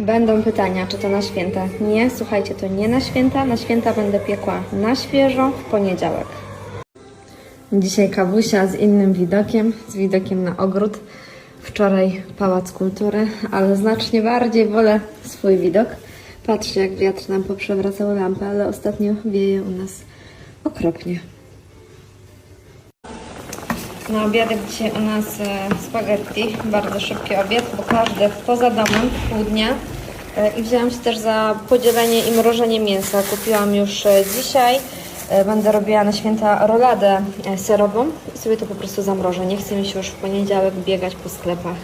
Będą pytania, czy to na święta. Nie, słuchajcie, to nie na święta. Na święta będę piekła na świeżo w poniedziałek. Dzisiaj kawusia z innym widokiem, z widokiem na ogród. Wczoraj Pałac Kultury, ale znacznie bardziej wolę swój widok. Patrzcie, jak wiatr nam poprzewracał lampę, ale ostatnio wieje u nas okropnie. Na obiadek dzisiaj u nas e, spaghetti, bardzo szybki obiad, bo każdy poza domem, pół dnia. E, I wzięłam się też za podzielenie i mrożenie mięsa. Kupiłam już e, dzisiaj. Będę robiła na święta roladę serową i sobie to po prostu zamrożę. Nie chcę mi się już w poniedziałek biegać po sklepach.